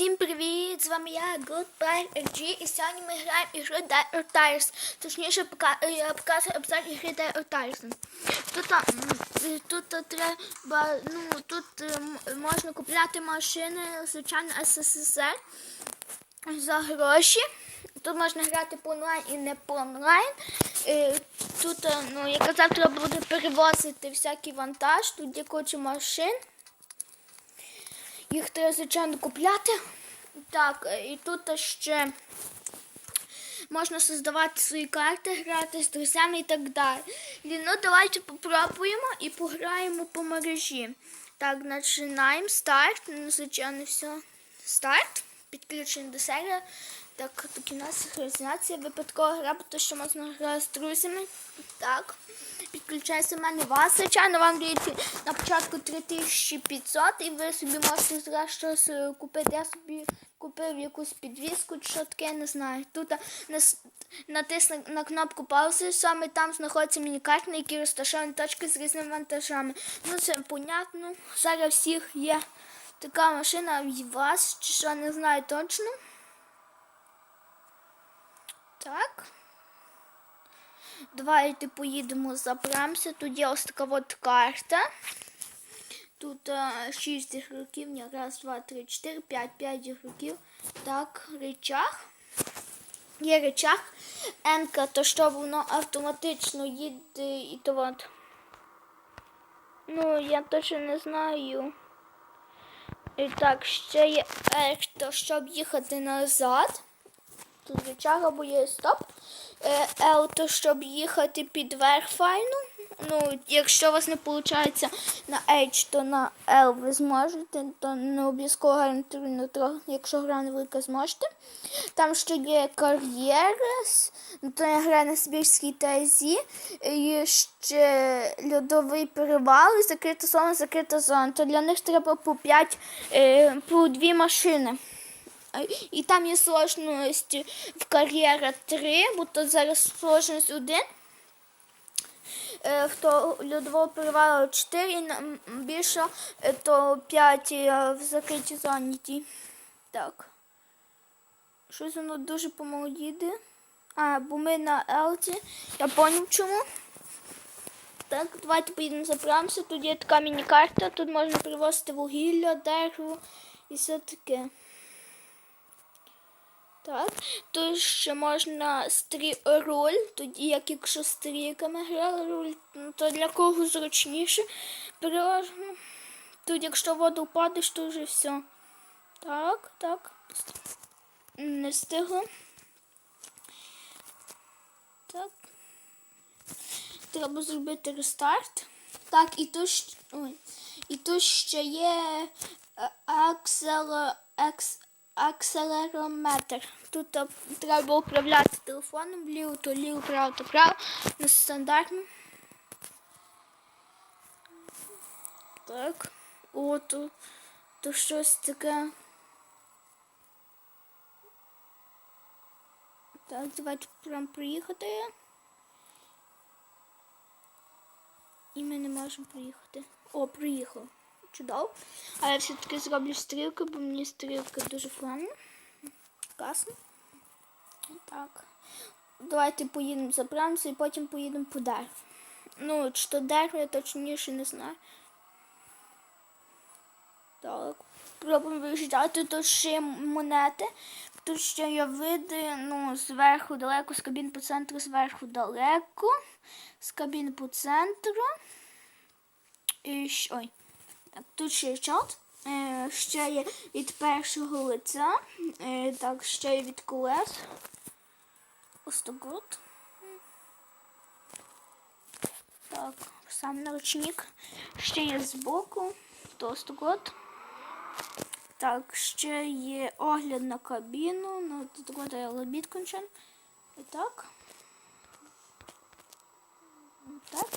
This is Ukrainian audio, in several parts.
Всім привіт! З вами я Goodbye і сьогодні ми граємо ігру Dead Tires. Точніше, е, я показую обзор ігри Dead Tires. Тут, тут треба, ну, тут е, можна купляти машини, звичайно, СССР за гроші. Тут можна грати по онлайн і не по онлайн. Е, Тут, ну, як казав, треба буде перевозити всякий вантаж, тут є куча машин. Їх треба, звичайно, купляти. Так, і тут ще можна создавати свої карти, грати з друзями і так далі. Ну, давайте попробуємо і пограємо по мережі. Так, починаємо. Старт. Ну, звичайно, все. Старт. Підключення до сервера. Так, у нас синхронізація. Випадкова гра, то що можна грати з друзями. Так. Підключається в мене вас. Звичайно, вам дають на початку 3500 і ви собі можете зараз щось е, купити. Я собі купив якусь підвіску чи що таке, не знаю. Тут нас- на кнопку паузи, саме там знаходиться міні-карта, на якій розташовані точки з різними вантажами. Ну це понятно. Зараз всіх є така машина і вас, чи що не знаю точно. Так. Давайте поїдемо, заберемося. Тут є ось така от карта. Тут а, 6 ігроків, раз, два, три, чотири, п'ять, п'ять ігроків. Так, речах. Є речах. Енка, то що воно автоматично їде і то от. Ну, я точно не знаю. І так, ще є R, то щоб їхати назад. Тут або є стоп. Е, L, то щоб їхати під верх файну. Ну, якщо у вас не виходить на H, то на L ви зможете, то не обов'язково гарантовано трохи, якщо гра невелика, зможете. Там ще є кар'єри, то я граю на Сибірській тазі, і ще льодовий перевал і закрита зона, закрита зона. То для них треба по 5, е, по 2 машини. І там є сложність в кар'єра 3, бо то зараз сложність 1. Е, Хто льодового перевалу 4, і більше, е, то 5 е, в закритій зоні. Так. Щось воно дуже помало їде. А, бо ми на Елті. Я поняв чому. Так, давайте поїдемо заправимося. Тут є така міні-карта, тут можна привозити вугілля, дерево і все таке. Так, тут ще можна стрі руль, тоді як якщо стрілками грали руль, ну, то для кого зручніше. Переважно. Тут якщо воду впадеш, то вже все. Так, так. Не встигло. Так. Треба зробити рестарт. Так, і тут, щ- ой, і тут ще є е, аксело, екс, акселерометр. Тут е, треба управляти телефоном вліво, то ліво, право, то право. На стандартно. Так. О, то, то щось таке. Так, давайте прям приїхати. І ми не можемо приїхати. О, приїхав. Чудово. А я все-таки зроблю стрілки, бо мені стрілки дуже файні. Класно. Так. Давайте поїдемо заберемося і потім поїдемо по дереву. Ну, чи то дерево, я точніше не знаю. Так. Пробуємо виїжджати. Тут ще монети. Тут ще є види, ну, зверху далеко, з кабін по центру, зверху далеко, з кабін по центру. І ой. Тут ще чат. Е, ще є від першого лиця. Е, так, ще є від колес. Ось так от. Так, сам наручник. Ще є збоку. То ось так от. Так, ще є огляд на кабіну. Ну, тут от я лобіт кончен. І так. Так.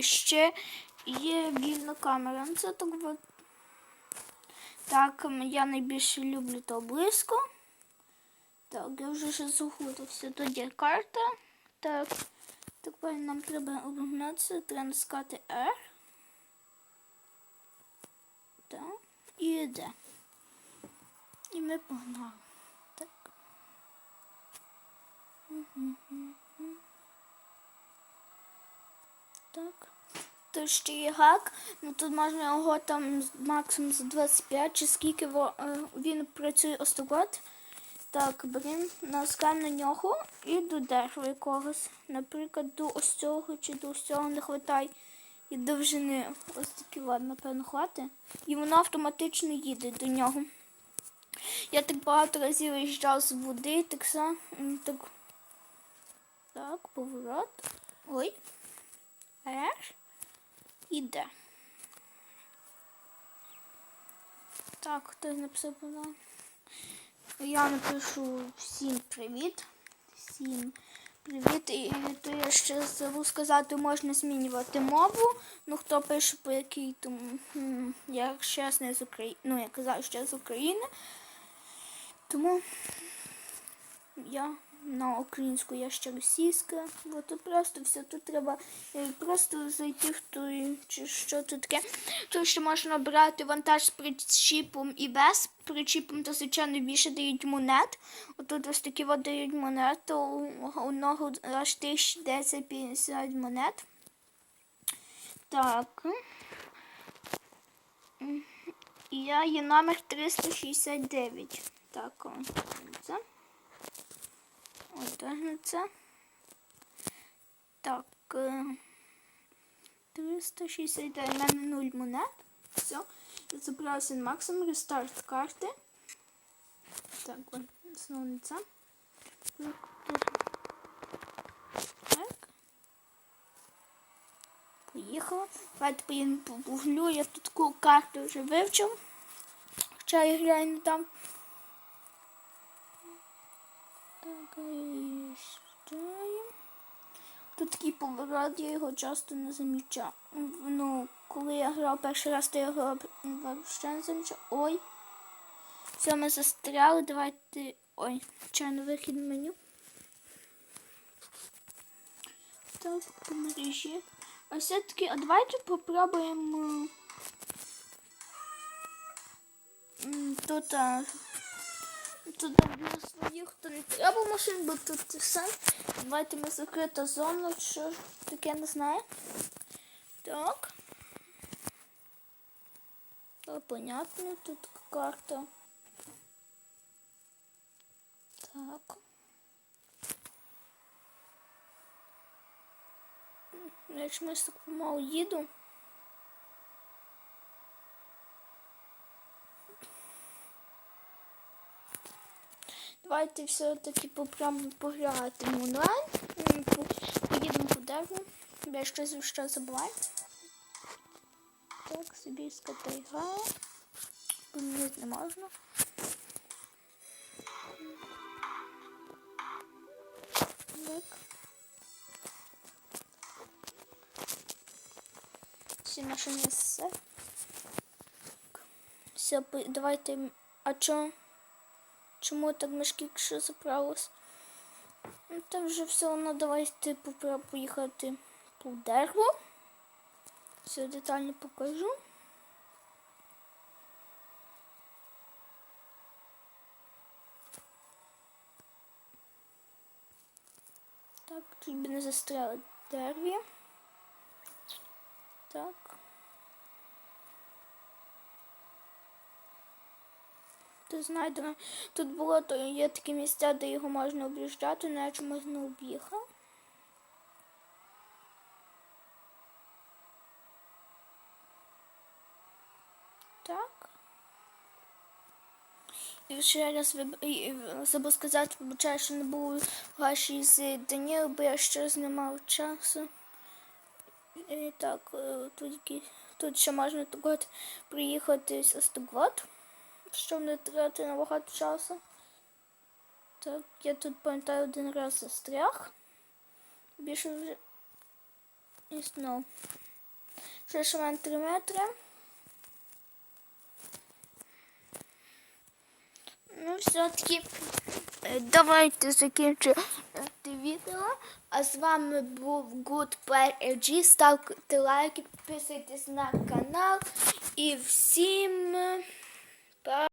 Ще є вільна камера. Ну, Це так. Так, я найбільше люблю то близько. Так, я вже ще загубився. Тут є карта. Так. Тепер нам треба обігнатися, треба натискати R. І йде. І ми погнали. Так. Так. Тут ще є гак, ну тут можна його там максимум за 25 чи скільки е, він працює остогод. Так, беремо, наскаємо на нього і до дерева якогось. Наприклад, до ось цього чи до ось цього не вистачає і довжини. Ось такі, ладно, напевно, хватить. І воно автоматично їде до нього. Я так багато разів виїжджав з води, так само. Так, так поворот. Ой. Аж. Іде. Так, хтось написав вона. Я напишу всім привіт. Всім привіт. І то я ще забув сказати, можна змінювати мову. Ну, хто пише по якій, тому я ще не з України. Ну, я казав, що я з України. Тому я на українську, я ще російська. Бо тут просто все, тут треба е, просто зайти в той, чи що тут таке. Тут ще можна брати вантаж з причіпом і без. Причіпом то, звичайно, більше дають монет. Отут ось такі от дають монети. У одного аж 1050 монет. Так. Я є номер 369. Так, це. Це. Так. е, 369. У мене 0 монет. Все. Я забрався максимум. Рестарт карти. Так, ой, знову. Так. Поїхала. Давайте поїдемо по вуглю. Я тут таку карту вже вивчив. Хоча я граю не там. Так, їжджаємо. Тут такий поворот, я його часто не замічав. Ну, коли я грав перший раз, то я його взагалі не замічав. Ой. Все, ми застряли. Давайте. Ой, чайно вихід меню. Так, по мережі. А все-таки, а давайте попробуємо. Тут. а, Тут для своїх то не треба машин, бо тут все. Давайте ми закрита зона, що таке не знаю. Так. То понятно, тут карта. Так. Я чомусь так помалу їду. Давайте все-таки попробуємо пограти в онлайн. Поїдемо по дереву. Я щось ще забуваю. Так, Сибірська тайга. Помінити не можна. Так. Всі машини все. Все, давайте. А чо? Чому так мишки якщо заправилась? Ну там вже все одно давайте попро- поїхати по дереву. Все детально покажу. Так, тут би не застряли дереві. Так. Тут знайдено. Тут було, то є такі місця, де його можна об'їжджати, але я чомусь не об'їхав. Так. І ще раз забув сказати, вибачаю, що не було гроші з Даніл, бо я ще не мав часу. І так, е, тут, тут ще можна так приїхати з Остогват, щоб не тратити на багато часу. Так, я тут пам'ятаю один раз застряг. Більше вже і знов. Вже ще мене 3 метри. Ну, все-таки е, давайте закінчувати відео. А з вами був Good Player LG. Ставте лайки, підписуйтесь на канал. І всім. Па!